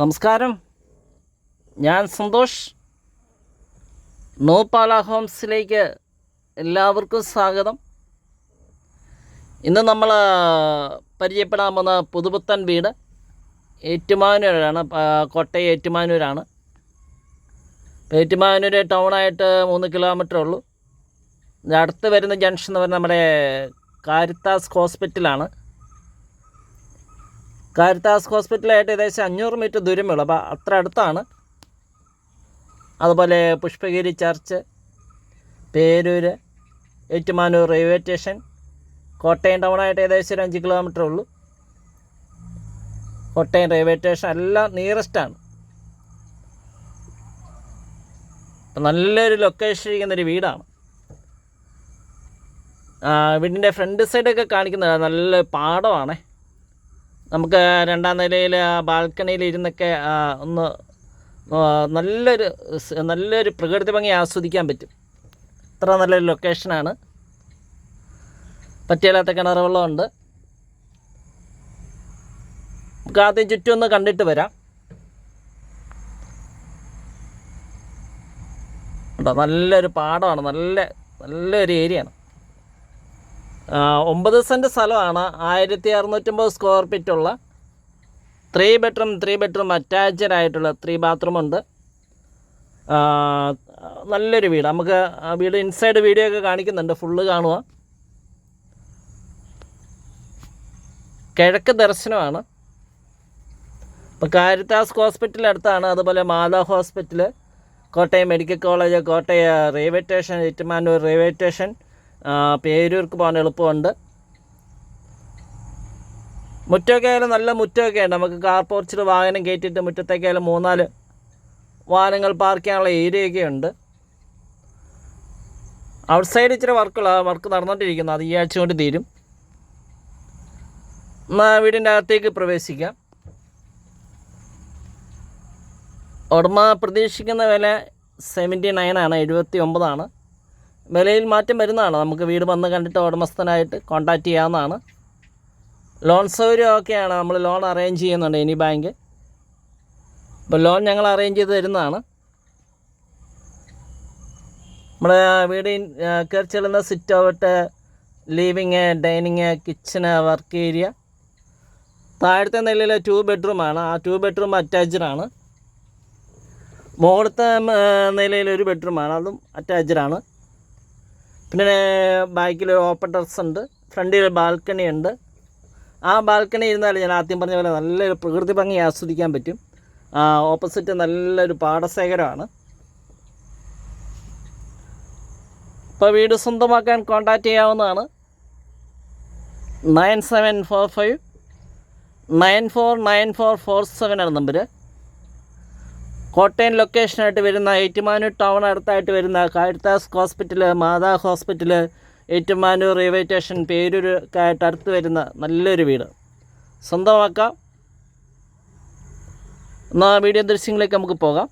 നമസ്കാരം. ഞാൻ സന്തോഷ്. നോപ്പാല ഹോംസിലേക്ക് എല്ലാവർക്കും സ്വാഗതം. ഇന്ന് നമ്മൾ പരിചയപ്പെടാൻ പോകുന്ന പുതുപുത്തൻ വീട് ഏറ്റുമാനൂരാണ് കോട്ടയം ഏറ്റുമാനൂരാണ്. ഏറ്റുമാനൂർ ടൗണായിട്ട് മൂന്ന് കിലോമീറ്റർ ഉള്ളൂ. അടുത്ത് വരുന്ന ജംഗ്ഷൻ എന്ന് പറഞ്ഞാൽ നമ്മുടെ കാരിത്താസ് ഹോസ്പിറ്റലാണ്. കാരിത്താസ് ഹോസ്പിറ്റലായിട്ട് ഏകദേശം അഞ്ഞൂറ് മീറ്റർ ദൂരമേ അപ്പോൾ അത്ര അടുത്താണ്. അതുപോലെ Pushpagiri church Perur Ettumanoor railway station Kottayam ടൗണായിട്ട് ഏകദേശം ഒരു അഞ്ച് കിലോമീറ്റർ ഉള്ളൂ. കോട്ടയം റെയിൽവേ സ്റ്റേഷൻ എല്ലാം നിയറസ്റ്റാണ്. അപ്പം നല്ലൊരു ലൊക്കേഷൻ ഇരിക്കുന്നൊരു വീടാണ്. വീടിന്റെ ഫ്രണ്ട് സൈഡൊക്കെ കാണിക്കുന്നത് നല്ല പാടമാണേ. നമുക്ക് രണ്ടാം നിലയിൽ ബാൽക്കണിയിൽ ഇരുന്നൊക്കെ ഒന്ന് നല്ലൊരു നല്ലൊരു പ്രകൃതി ഭംഗി ആസ്വദിക്കാൻ പറ്റും. അത്ര നല്ലൊരു ലൊക്കേഷനാണ്. പറ്റിയല്ലാത്ത കിണർ വെള്ളമുണ്ട് നമുക്ക് ആദ്യം ചുറ്റും ഒന്ന് കണ്ടിട്ട് വരാം. ഉണ്ടോ നല്ലൊരു പാടമാണ്. നല്ല നല്ലൊരു ഏരിയയാണ്. ഒമ്പത് സെന്റ് സ്ഥലമാണ്. ആയിരത്തി അറുന്നൂറ്റമ്പത് സ്ക്വയർ ഫീറ്റ് ഉള്ള three bedroom three bedroom attached ആയിട്ടുള്ള ത്രീ ബാത്റൂം ഉണ്ട്. നല്ലൊരു വീട്. നമുക്ക് വീട് ഇൻസൈഡ് വീഡിയോ ഒക്കെ കാണിക്കുന്നുണ്ട്. ഫുള്ള് കാണുക. കിഴക്ക് ദർശനമാണ്. ഇപ്പോൾ കാരിത്താസ് ഹോസ്പിറ്റൽ അടുത്താണ്. അതുപോലെ Mata hospital Kottayam medical college Kottayam railway station Ettumanoor railway station പേരൂർക്ക് പോകാൻ എളുപ്പമുണ്ട്. മുറ്റമൊക്കെ ആയാലും നല്ല മുറ്റമൊക്കെ നമുക്ക് കാർ പോർച്ചിൽ വാഹനം കയറ്റിയിട്ട് മുറ്റത്തേക്കായാലും മൂന്നാൽ വാഹനങ്ങൾ പാർക്ക് ചെയ്യാനുള്ള ഏരിയയൊക്കെ ഉണ്ട്. ഔട്ട് സൈഡ് ഇച്ചിരി വർക്കുള്ള വർക്ക് നടന്നുകൊണ്ടിരിക്കുന്നു അത് ഈ ആഴ്ച കൊണ്ട് തീരും. വീടിന്റെ അകത്തേക്ക് പ്രവേശിക്കാം. ഉടമ പ്രതീക്ഷിക്കുന്ന വില സെവന്റി നയനാണ് എഴുപത്തി ഒമ്പതാണ്. വിലയിൽ മാറ്റം വരുന്നതാണ്. നമുക്ക് വീട് വന്ന് കണ്ടിട്ട് ഉടമസ്ഥനായിട്ട് കോൺടാക്റ്റ് ചെയ്യാവുന്നതാണ്. ലോൺ സൗകര്യമൊക്കെയാണ് നമ്മൾ ലോൺ അറേഞ്ച് ചെയ്യുന്നുണ്ട് ഇനി ബാങ്ക് അപ്പോൾ ലോൺ ഞങ്ങൾ അറേഞ്ച് ചെയ്ത് തരുന്നതാണ്. നമ്മുടെ വീട് കയറി ചെല്ലുന്ന sit out living dining kitchen work area താഴത്തെ നിലയിൽ ടു ബെഡ്റൂമാണ് ആ ടു ബെഡ്റൂം അറ്റാച്ച്ഡ് ആണ്. മുകളിലത്തെ നിലയിൽ ഒരു ബെഡ്റൂമാണ് അതും അറ്റാച്ച്ഡ് ആണ്. പിന്നെ ബാക്കിൽ ഓപ്പൺ ടെറസ് ഉണ്ട്. ഫ്രണ്ടിൽ ബാൽക്കണി ഉണ്ട്. ആ ബാൽക്കണി ഇരുന്നാൽ ഞാൻ ആദ്യം പറഞ്ഞ പോലെ നല്ലൊരു പ്രകൃതി ഭംഗി ആസ്വദിക്കാൻ പറ്റും. ഓപ്പോസിറ്റ് നല്ലൊരു പാടശേഖരമാണ്. ഇപ്പോൾ വീട് സ്വന്തമാക്കാൻ കോൺടാക്റ്റ് ചെയ്യാവുന്നതാണ്. Nine seven four five nine four nine four four seven ആണ് നമ്പർ കോട്ടയം ലൊക്കേഷനായിട്ട് വരുന്ന ഏറ്റുമാനൂർ ടൗൺ അടുത്തായിട്ട് വരുന്ന Caritas hospital Mata hospital Ettumanoor railway station പേരൂരൊക്കെ ആയിട്ട് അടുത്ത് വരുന്ന നല്ലൊരു വീട്. സ്വന്തമാക്കാം. എന്നാൽ വീഡിയോ ദൃശ്യങ്ങളിലേക്ക് നമുക്ക് പോകാം.